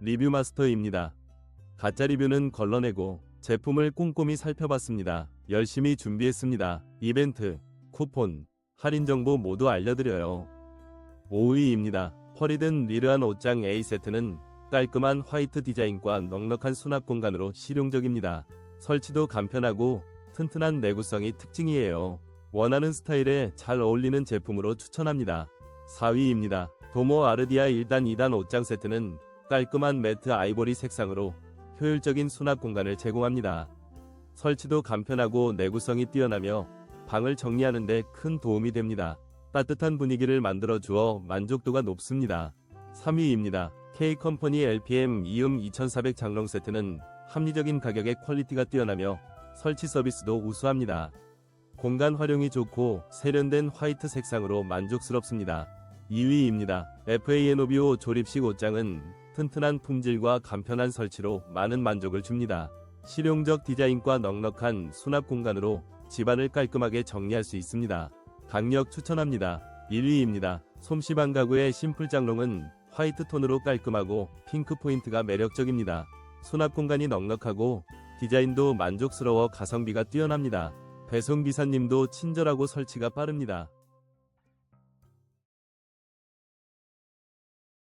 리뷰 마스터입니다. 가짜 리뷰는 걸러내고 제품을 꼼꼼히 살펴봤습니다. 열심히 준비했습니다. 이벤트, 쿠폰, 할인 정보 모두 알려드려요. 5위입니다. 허리든 리르한 옷장 A 세트는 깔끔한 화이트 디자인과 넉넉한 수납 공간으로 실용적입니다. 설치도 간편하고 튼튼한 내구성이 특징이에요. 원하는 스타일에 잘 어울리는 제품으로 추천합니다. 4위입니다. 도모 아르디아 1단 2단 옷장 세트는 깔끔한 매트 아이보리 색상으로 효율적인 수납 공간을 제공합니다. 설치도 간편하고 내구성이 뛰어나며 방을 정리하는 데 큰 도움이 됩니다. 따뜻한 분위기를 만들어 주어 만족도가 높습니다. 3위입니다. K컴퍼니 LPM 이음 2400 장롱 세트는 합리적인 가격에 퀄리티가 뛰어나며 설치 서비스도 우수합니다. 공간 활용이 좋고 세련된 화이트 색상으로 만족스럽습니다. 2위입니다. FANOBO 조립식 옷장은 튼튼한 품질과 간편한 설치로 많은 만족을 줍니다. 실용적 디자인과 넉넉한 수납 공간으로 집안을 깔끔하게 정리할 수 있습니다. 강력 추천합니다. 1위입니다. 솜씨방 가구의 심플 장롱은 화이트 톤으로 깔끔하고 핑크 포인트가 매력적입니다. 수납 공간이 넉넉하고 디자인도 만족스러워 가성비가 뛰어납니다. 배송 기사님도 친절하고 설치가 빠릅니다.